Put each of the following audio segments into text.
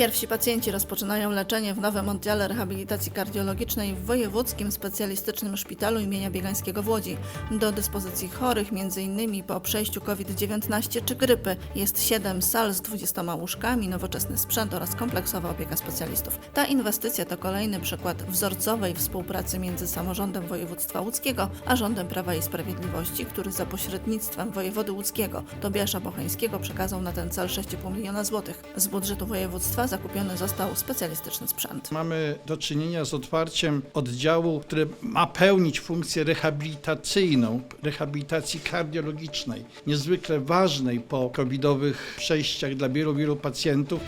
Pierwsi pacjenci rozpoczynają leczenie w nowym oddziale rehabilitacji kardiologicznej w Wojewódzkim Specjalistycznym Szpitalu imienia Biegańskiego w Łodzi. Do dyspozycji chorych, m.in. po przejściu COVID-19 czy grypy, jest 7 sal z 20 łóżkami, nowoczesny sprzęt oraz kompleksowa opieka specjalistów. Ta inwestycja to kolejny przykład wzorcowej współpracy między samorządem województwa łódzkiego a rządem Prawa i Sprawiedliwości, który za pośrednictwem wojewody łódzkiego Tobiasza Bocheńskiego przekazał na ten cel 6,5 miliona złotych. Z budżetu województwa zakupiony został specjalistyczny sprzęt. Mamy do czynienia z otwarciem oddziału, który ma pełnić funkcję rehabilitacyjną, rehabilitacji kardiologicznej, niezwykle ważnej po covidowych przejściach dla wielu, wielu pacjentów.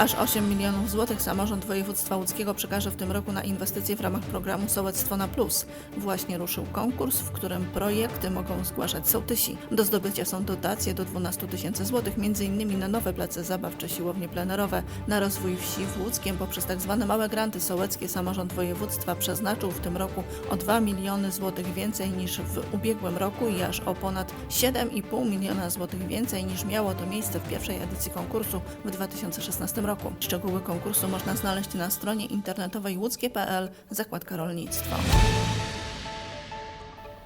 Aż 8 milionów złotych samorząd województwa łódzkiego przekaże w tym roku na inwestycje w ramach programu Sołectwo na Plus. Właśnie ruszył konkurs, w którym projekty mogą zgłaszać sołtysi. Do zdobycia są dotacje do 12 tysięcy złotych, m.in. na nowe place zabaw czy siłownie plenerowe. Na rozwój wsi w Łódzkiem poprzez tzw. małe granty sołeckie samorząd województwa przeznaczył w tym roku o 2 miliony złotych więcej niż w ubiegłym roku i aż o ponad 7,5 miliona złotych więcej niż miało to miejsce w pierwszej edycji konkursu w 2016 roku. Szczegóły konkursu można znaleźć na stronie internetowej łódzkie.pl zakładka rolnictwo.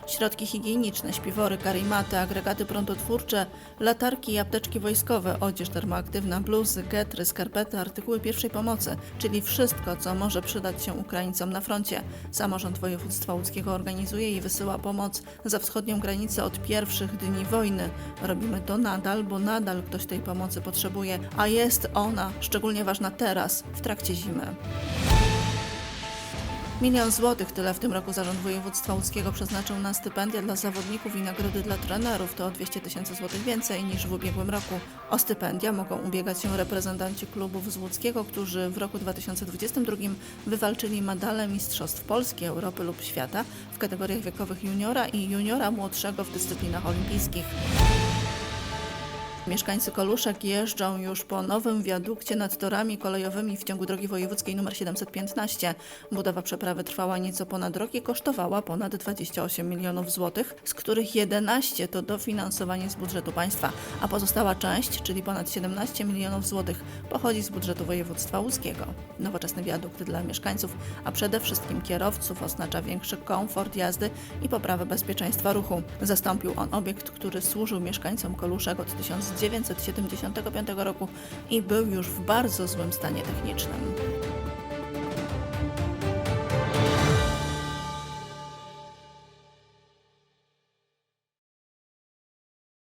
Środki higieniczne, śpiwory, karimaty, agregaty prądotwórcze, latarki i apteczki wojskowe, odzież termoaktywna, bluzy, getry, skarpety, artykuły pierwszej pomocy, czyli wszystko, co może przydać się Ukraińcom na froncie. Samorząd województwa łódzkiego organizuje i wysyła pomoc za wschodnią granicę od pierwszych dni wojny. Robimy to nadal, bo nadal ktoś tej pomocy potrzebuje, a jest ona szczególnie ważna teraz, w trakcie zimy. Milion złotych tyle w tym roku Zarząd Województwa Łódzkiego przeznaczył na stypendia dla zawodników i nagrody dla trenerów. To o 200 tysięcy złotych więcej niż w ubiegłym roku. O stypendia mogą ubiegać się reprezentanci klubów z Łódzkiego, którzy w roku 2022 wywalczyli medale Mistrzostw Polski, Europy lub Świata w kategoriach wiekowych juniora i juniora młodszego w dyscyplinach olimpijskich. Mieszkańcy Koluszek jeżdżą już po nowym wiadukcie nad torami kolejowymi w ciągu drogi wojewódzkiej nr 715. Budowa przeprawy trwała nieco ponad rok i kosztowała ponad 28 milionów złotych, z których 11 to dofinansowanie z budżetu państwa, a pozostała część, czyli ponad 17 milionów złotych, pochodzi z budżetu województwa łódzkiego. Nowoczesny wiadukt dla mieszkańców, a przede wszystkim kierowców oznacza większy komfort jazdy i poprawę bezpieczeństwa ruchu. Zastąpił on obiekt, który służył mieszkańcom Koluszek od 1975 roku i był już w bardzo złym stanie technicznym.